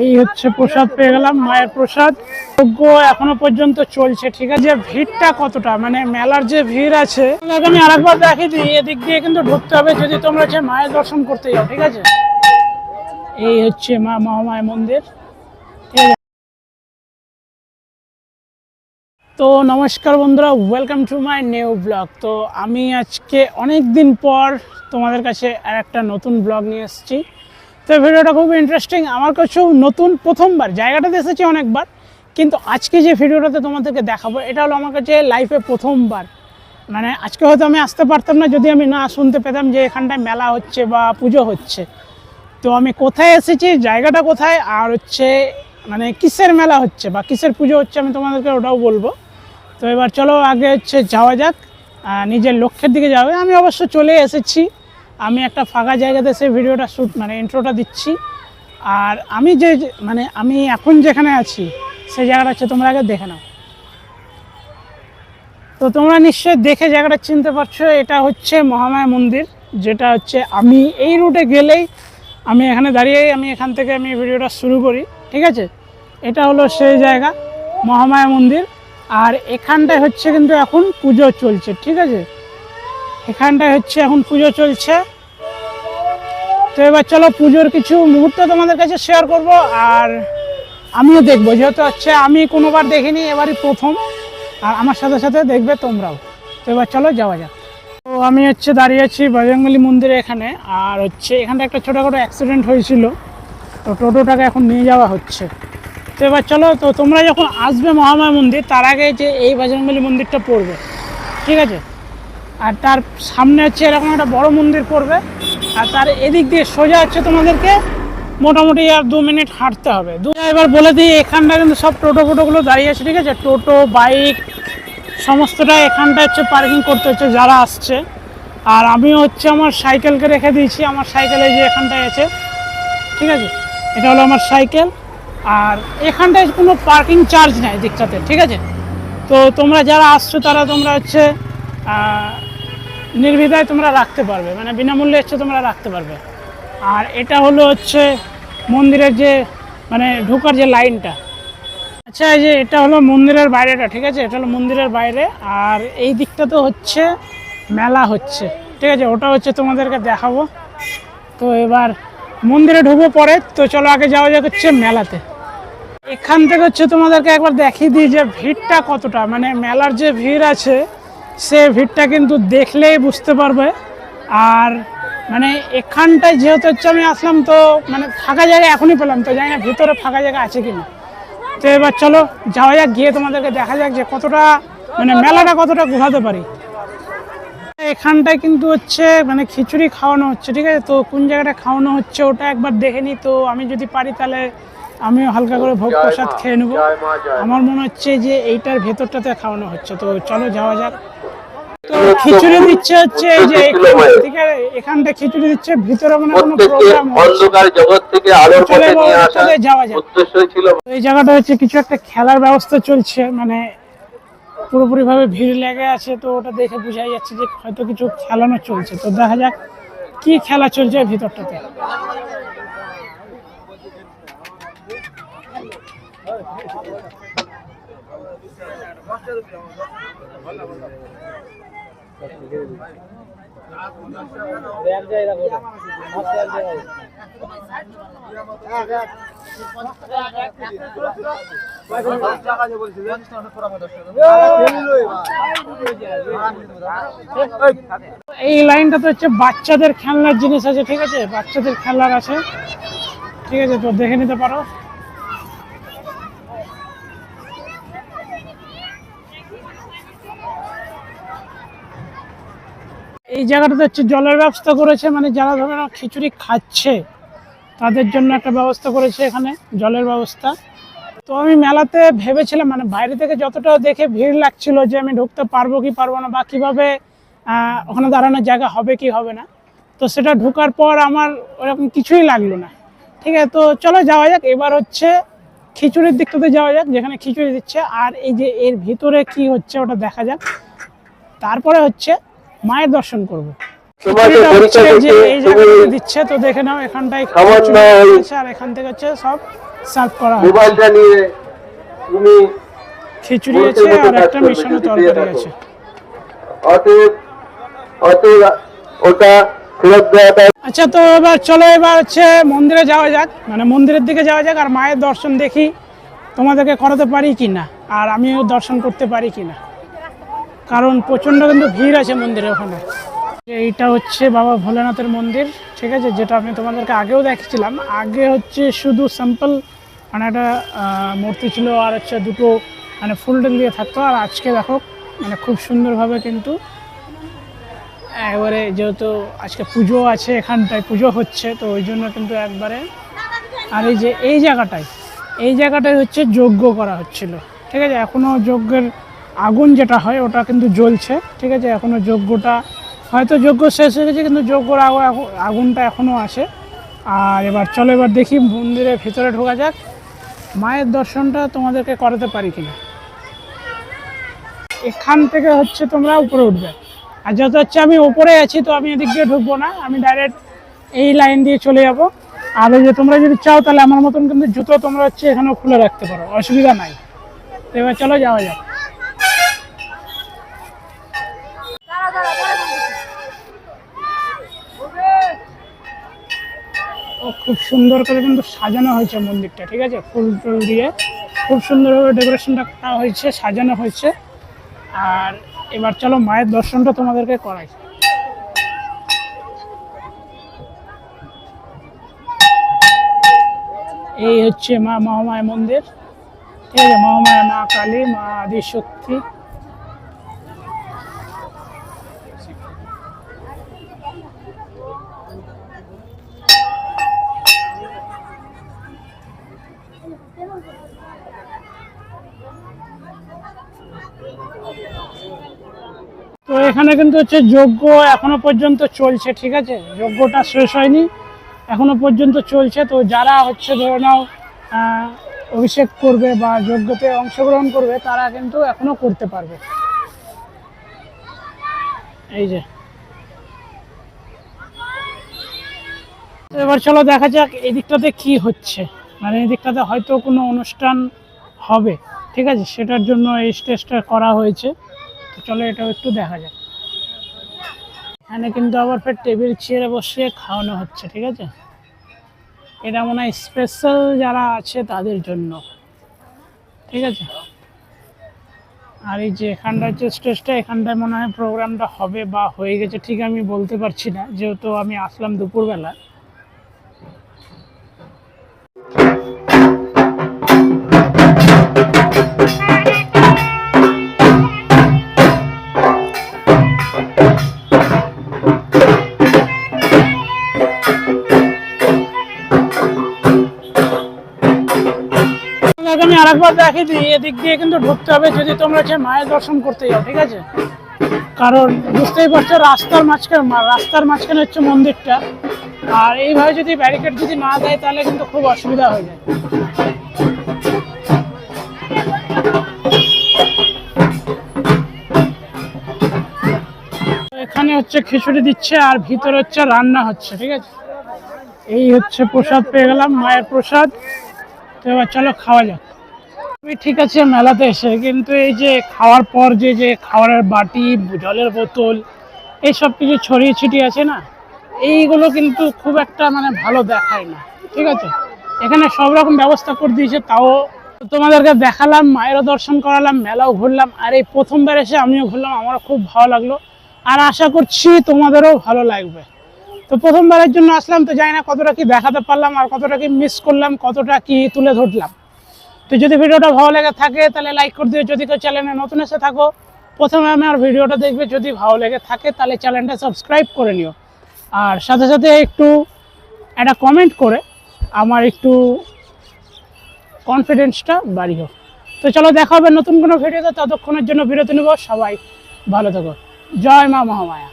এই হচ্ছে প্রসাদ পেয়ে গেলাম, মায়ের প্রসাদ। যজ্ঞ এখনও পর্যন্ত চলছে, ঠিক আছে? ভিড়টা কতটা মানে মেলার যে ভিড় আছে আমি আরেকবার দেখিয়ে দিই, এদিক দিয়ে কিন্তু ঢুকতে হবে যদি তোমরা হচ্ছে মায়ের দর্শন করতে যাও, ঠিক আছে? এই হচ্ছে মা মহামায়া মন্দির। তো নমস্কার বন্ধুরা welcome to my new blog তো আমি আজকে অনেক দিন পর তোমাদের কাছে আর একটা নতুন ব্লগ নিয়ে এসেছি। তো ভিডিওটা খুব ইন্টারেস্টিং আমার কাছেও নতুন প্রথমবার, জায়গাটাতে এসেছি অনেকবার, কিন্তু আজকে যে ভিডিওটাতে তোমাদেরকে দেখাবো, এটা হলো আমার কাছে লাইফে প্রথমবার। মানে আজকে হয়তো আমি আসতে পারতাম না, যদি আমি না শুনতে পেতাম যে এখানটায় মেলা হচ্ছে বা পুজো হচ্ছে। তো আমি কোথায় এসেছি, জায়গাটা কোথায়, আর হচ্ছে মানে কিসের মেলা হচ্ছে বা কিসের পুজো হচ্ছে আমি তোমাদেরকে ওটাও বলব। তো এবার চলো আগে হচ্ছে যাওয়া যাক নিজের লক্ষ্যের দিকে যাবে আমি অবশ্য চলে এসেছি আমি একটা ফাঁকা জায়গাতে সেই ভিডিওটা শ্যুট মানে ইন্ট্রোটা দিচ্ছি। আর আমি যে মানে আমি এখন যেখানে আছি, সেই জায়গাটা হচ্ছে তোমরা আগে দেখে নাও। তো তোমরা নিশ্চয়ই দেখে জায়গাটা চিনতে পারছ, এটা হচ্ছে মহামায়া মন্দির, যেটা হচ্ছে আমি এই রুটে গেলেই আমি এখানে দাঁড়িয়েই আমি এখান থেকে আমি ভিডিওটা শুরু করি, ঠিক আছে? এটা হলো সেই জায়গা, মহামায়া মন্দির। আর এখানটায় হচ্ছে কিন্তু এখন পুজো চলছে, ঠিক আছে? এখানটায় হচ্ছে এখন পুজো চলছে। তো এবার চলো পুজোর কিছু মুহূর্ত তোমাদের কাছে শেয়ার করব আর আমিও দেখব। যেহেতু হচ্ছে আমি কোনোবার দেখিনি, এবারই প্রথম। আর আমার সাথে সাথে দেখবে তোমরাও। তো এবার চলো যাওয়া যাক। তো আমি হচ্ছে দাঁড়িয়ে আছি বজরংবলী মন্দিরে এখানে। আর হচ্ছে এখানটা একটা ছোটোখাটো অ্যাক্সিডেন্ট হয়েছিল। তো টোটোটাকে এখন নিয়ে যাওয়া হচ্ছে। তো এবার চলো, তো তোমরা যখন আসবে মহামায়া মন্দির, তার আগে যে এই বজরংবলী মন্দিরটা পড়বে। ঠিক আছে? আর তার সামনে হচ্ছে এরকম একটা বড় মন্দির পড়বে আর তার এদিক দিয়ে সোজা হচ্ছে তোমাদেরকে মোটামুটি আর দু মিনিট হাঁটতে হবে। দু এবার বলে দিই এখানটা কিন্তু সব টোটো ফোটোগুলো দাঁড়িয়ে আছে, ঠিক আছে? টোটো, বাইক, সমস্তটা এখানটা হচ্ছে পার্কিং করতে হচ্ছে যারা আসছে। আর আমিও হচ্ছে আমার সাইকেলকে রেখে দিয়েছি, আমার সাইকেলে যে এখানটায় আছে, ঠিক আছে? এটা হলো আমার সাইকেল। আর এখানটায় কোনো পার্কিং চার্জ নেই দিকটাতে ঠিক আছে? তো তোমরা যারা আসছো, তারা তোমরা হচ্ছে আহ, নির্দ্বিধায় তোমরা রাখতে পারবে মানে বিনামূল্যে হচ্ছে তোমরা রাখতে পারবে। আর এটা হলো হচ্ছে মন্দিরের যে মানে ঢোকার যে লাইনটা। আচ্ছা যে এটা হলো মন্দিরের বাইরেটা ঠিক আছে? এটা হলো মন্দিরের বাইরে আর এই দিকটা তো হচ্ছে মেলা হচ্ছে ঠিক আছে? ওটা হচ্ছে তোমাদেরকে দেখাবো। তো এবার মন্দিরে ঢুকবো পরে তো চলো আগে যাওয়া যাক হচ্ছে মেলাতে। এখান থেকে হচ্ছে তোমাদেরকে একবার দেখিয়ে দিই যে ভিড়টা কতটা মানে মেলার যে ভিড় আছে সে ভিড়টা কিন্তু দেখলেই বুঝতে পারবে। আর মানে এখানটায় যেহেতু হচ্ছে আমি আসলাম তো মানে ফাঁকা জায়গা এখনই পেলাম তো জানি না ভিতরে ফাঁকা জায়গা আছে কিনা। তো এবার চলো যাওয়া যাক গিয়ে তোমাদেরকে দেখা যাক যে কতটা মানে মেলাটা কতটা ঘোরাতে পারি। এখানটায় কিন্তু হচ্ছে মানে খিচুড়ি খাওয়ানো হচ্ছে ঠিক আছে? তো কোন জায়গাটা খাওয়ানো হচ্ছে ওটা একবার দেখে নিই তো আমি যদি পারি তাহলে আমিও হালকা করে ভোগ প্রসাদ খেয়ে নেব। আমার মনে হচ্ছে যে এইটার ভেতরটাতে খাওয়ানো হচ্ছে তো চলো যাওয়া যাক। তো খিচুড়ি দিচ্ছে হচ্ছে এই যে এখানটা খিচুড়ি দিচ্ছে ভিতরে মানে কোনো প্রোগ্রাম অন্ধকার জগৎ থেকে আলোর পথে নিয়ে আসা যাওয়া যাক। উদ্দেশ্য ছিল। এই জায়গাটা হচ্ছে কিছু একটা খেলার ব্যবস্থা চলছে মানে পুরোপুরি ভাবে ভিড় লেগে আছে তো ওটা দেখে বোঝাই যাচ্ছে যে হয়তো কিছু খেলানো চলছে। তো দেখা যাক কি খেলা চলছে ভিতরটাতে। এই লাইনটাতে হচ্ছে বাচ্চাদের খেলনার জিনিস আছে, ঠিক আছে? বাচ্চাদের খেলার আছে। ঠিক আছে, তো দেখে নিতে পারো। এই জায়গাটাতে হচ্ছে জলের ব্যবস্থা করেছে মানে যারা ধরে নাও খিচুড়ি খাচ্ছে, তাদের জন্য একটা ব্যবস্থা করেছে এখানে, জলের ব্যবস্থা। তো আমি মেলাতে ভেবেছিলাম মানে বাইরে থেকে যতটা দেখে ভিড় লাগছিল যে আমি ঢুকতে পারব কি পারব না, বা কীভাবে ওখানে দাঁড়ানোর জায়গা হবে কি হবে না। তো সেটা ঢোকার পর আমার ওরকম কিছুই লাগল না। ঠিক আছে, তো চলো যাওয়া যাক, এবার হচ্ছে খিচুড়ির দিকটাতে যাওয়া যাক, যেখানে খিচুড়ি দিচ্ছে। আর এই যে এর ভিতরে কি হচ্ছে ওটা দেখা যাক। তারপরে হচ্ছে মায়ের দর্শন করব। তোমাকে খিচুড়িটা হচ্ছে পরীক্ষা যে এই তুমি দিচ্ছে তো দেখে নাও এখানটায় সামান্য খিচুড়ি ওই- আছে আর এখান থেকে হচ্ছে সব সার্ভ করা মোবাইলটা নিয়ে তুমি খিচুড়ি আছে আর একটা মিশানো তরকারি আছে। অতএব অতএব ওটা আচ্ছা তো এবার চলো এবার হচ্ছে মন্দিরে যাওয়া যাক। মানে মন্দিরের দিকে যাওয়া যাক আর মায়ের দর্শন দেখি তোমাদেরকে করাতে পারি কি না আর আমিও দর্শন করতে পারি কি না কারণ প্রচণ্ড কিন্তু ভিড় আছে মন্দিরে ওখানে। এইটা হচ্ছে বাবা ভোলেনাথের মন্দির, ঠিক আছে? যেটা আমি তোমাদেরকে আগেও দেখেছিলাম আগে হচ্ছে শুধু সিম্পল মানে একটা মূর্তি ছিল আর হচ্ছে দুটো মানে ফুল টেল দিয়ে থাকতো। আর আজকে দেখো মানে খুব সুন্দরভাবে কিন্তু একবারে যেহেতু আজকে পুজো আছে এখানটায়, পুজো হচ্ছে, তো ওই জন্য কিন্তু একবারে আর এই যে, এই জায়গাটায় এই জায়গাটায় হচ্ছে যজ্ঞ করা হচ্ছিল, ঠিক আছে? এখনও যজ্ঞের আগুন যেটা হয়, ওটা কিন্তু জ্বলছে, ঠিক আছে? এখনও যজ্ঞটা, হয়তো যজ্ঞ শেষ হয়ে গেছে, কিন্তু যজ্ঞর আগু- আগু- আগুনটা এখনও আছে আর এবার চলো, এবার দেখি মন্দিরের ভিতরে ঢোকা যাক। মায়ের দর্শনটা তোমাদেরকে করাতে পারি কিনা? এখান থেকে হচ্ছে তোমরা উপরে উঠবে। আর যত হচ্ছে আমি উপরে আছি, তো আমি এদিক দিয়ে ঢুকবো না। আমি ডাইরেক্ট এই লাইন দিয়ে চলে যাব। আর যে তোমরা যদি চাও, তাহলে আমার মতন কিন্তু জুতো তোমরা হচ্ছে এখানেও খুলে রাখতে পারো। অসুবিধা নাই। তো এবার চলো, যাওয়া যাক। খুব সুন্দর করে কিন্তু সাজানো হয়েছে মন্দিরটা, ঠিক আছে? ফুল টুল দিয়ে খুব সুন্দরভাবে ডেকোরেশনটা করা হয়েছে, সাজানো হয়েছে। আর এবার চলো মায়ের দর্শনটা তোমাদেরকে করাই। এই হচ্ছে মা মহামায় মন্দির, ঠিক আছে? মহামায়া মা কালী, মা আদিশক্তি। তো এখানে কিন্তু হচ্ছে যজ্ঞ এখনও পর্যন্ত চলছে, ঠিক আছে? যজ্ঞটা শেষ হয়নি, এখনও পর্যন্ত চলছে। তো যারা হচ্ছে ধরে নাও অভিষেক করবে বা যজ্ঞতে অংশগ্রহণ করবে, তারা কিন্তু এখনও করতে পারবে। এই যে। এবার চলো দেখা যাক এই দিকটাতে কি হচ্ছে। মানে এই দিকটাতে হয়তো কোনো অনুষ্ঠান হবে, ঠিক আছে? সেটার জন্য এই স্টেজটা করা হয়েছে। তো চলো এটাও একটু দেখা যাক। এখানে কিন্তু আবার ফের টেবিল চেয়ারে বসে খাওয়ানো হচ্ছে, ঠিক আছে? এটা মনে হয় স্পেশাল যারা আছে তাদের জন্য, ঠিক আছে? আর এই যে এখানটা হচ্ছে স্টেজটা এখানটায় মনে হয় প্রোগ্রামটা হবে বা হয়ে গেছে, ঠিক আমি বলতে পারছি না। যেহেতু আমি আসলাম দুপুরবেলা। আরেকবার দেখিয়ে দিই এদিক দিয়ে কিন্তু ঢুকতে হবে যদি তোমরা হচ্ছে মায়ের দর্শন করতে যাও, ঠিক আছে? কারণ বুঝতেই পারছ, রাস্তার মাঝখানে রাস্তার মাঝখানে হচ্ছে মন্দিরটা। আর এইভাবে যদি ব্যারিকেড যদি না দেয়, তাহলে কিন্তু খুব অসুবিধা হয়ে যায়। এখানে হচ্ছে খিচুড়ি দিচ্ছে আর ভিতরে হচ্ছে রান্না হচ্ছে, ঠিক আছে? এই হচ্ছে প্রসাদ পেয়ে গেলাম, মায়ের প্রসাদ। তো এবার চলো খাওয়া যাক। ঠিক আছে মেলাতে এসে, কিন্তু এই যে খাওয়ার পর যে যে খাবারের বাটি, জলের বোতল এইসব কিছু ছড়িয়ে ছিটিয়ে আছে না? এইগুলো কিন্তু খুব একটা মানে ভালো দেখায় না, ঠিক আছে? এখানে সব রকম ব্যবস্থা করে দিয়েছে, তাও তোমাদেরকে দেখালাম, মায়েরও দর্শন করালাম, মেলাও ঘুরলাম, আর এই প্রথমবার এসে আমিও ঘুরলাম, আমারও খুব ভালো লাগল। আর আশা করছি তোমাদেরও ভালো লাগবে। তো প্রথমবারের জন্য আসলাম, তো জানি না কতটা কি দেখাতে পারলাম, আর কতটা কি মিস করলাম, কতটা কি তুলে ধরলাম। তো যদি ভিডিওটা ভালো লেগে থাকে, তাহলে লাইক করে দিও। যদি কেউ চ্যানেলে নতুন এসে থাকো, প্রথমে আমার ভিডিওটা দেখবে, যদি ভালো লেগে থাকে, তাহলে চ্যানেলটা সাবস্ক্রাইব করে নিও। আর সাথে সাথে একটু একটা কমেন্ট করে, আমার একটু কনফিডেন্সটা বাড়িও। তো চলো দেখা হবে নতুন কোনো ভিডিওতে, ততক্ষণের জন্য বিরতি নেব। সবাই ভালো থেকো। জয় মা মহামায়া।